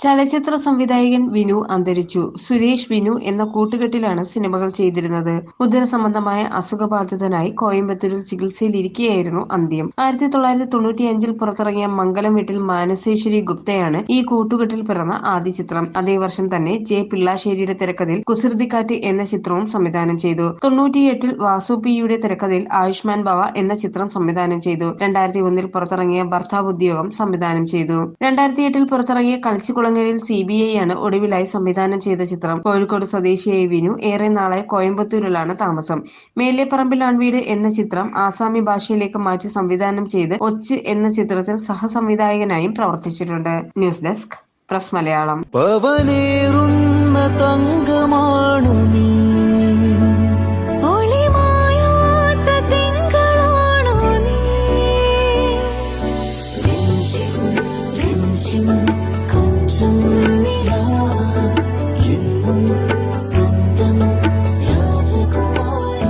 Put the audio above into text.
ചലച്ചിത്ര സംവിധായകൻ വിനു അന്തരിച്ചു. സുരേഷ് വിനു എന്ന കൂട്ടുകെട്ടിലാണ് സിനിമകൾ ചെയ്തിരുന്നത്. ഉദരസംബന്ധമായ അസുഖബാധിതനായി കോയമ്പത്തൂരിൽ ചികിത്സയിലിരിക്കെയായിരുന്നു അന്ത്യം. ആയിരത്തി തൊള്ളായിരത്തി തൊണ്ണൂറ്റിയഞ്ചിൽ പുറത്തിറങ്ങിയ മംഗലം വീട്ടിൽ മാനസേശ്വരി ഗുപ്തയാണ് ഈ കൂട്ടുകെട്ടിൽ പിറന്ന ആദ്യ ചിത്രം. അതേ വർഷം തന്നെ ജെ. പിള്ളാശ്ശേരിയുടെ തിരക്കഥയിൽ കുസൃതിക്കാറ്റ് എന്ന ചിത്രവും സംവിധാനം ചെയ്തു. തൊണ്ണൂറ്റിയെട്ടിൽ വാസു പിയുടെ തിരക്കഥയിൽ ആയുഷ്മാൻ ഭവ എന്ന ചിത്രം സംവിധാനം ചെയ്തു. രണ്ടായിരത്തി ഒന്നിൽ പുറത്തിറങ്ങിയ ഭർത്താവ് ഉദ്യോഗം സംവിധാനം ചെയ്തു. രണ്ടായിരത്തി എട്ടിൽ പുറത്തിറങ്ങിയ കളിച്ചിക്കുളങ്ങരയിൽ സി. ബി. ഐ ആണ് ഒടുവിലായി സംവിധാനം ചെയ്ത ചിത്രം. കോഴിക്കോട് സ്വദേശിയായ വിനു ഏറെ നാളായി കോയമ്പത്തൂരിലാണ് താമസം. മേലേപ്പറമ്പിൽ അൺവീട് എന്ന ചിത്രം ആസാമി ഭാഷയിലേക്ക് മാറ്റി സംവിധാനം ചെയ്ത് ഒച്ച് എന്ന ചിത്രത്തിൽ സഹസംവിധായകനായും പ്രവർത്തിച്ചിട്ടുണ്ട്. News desk press Malayalam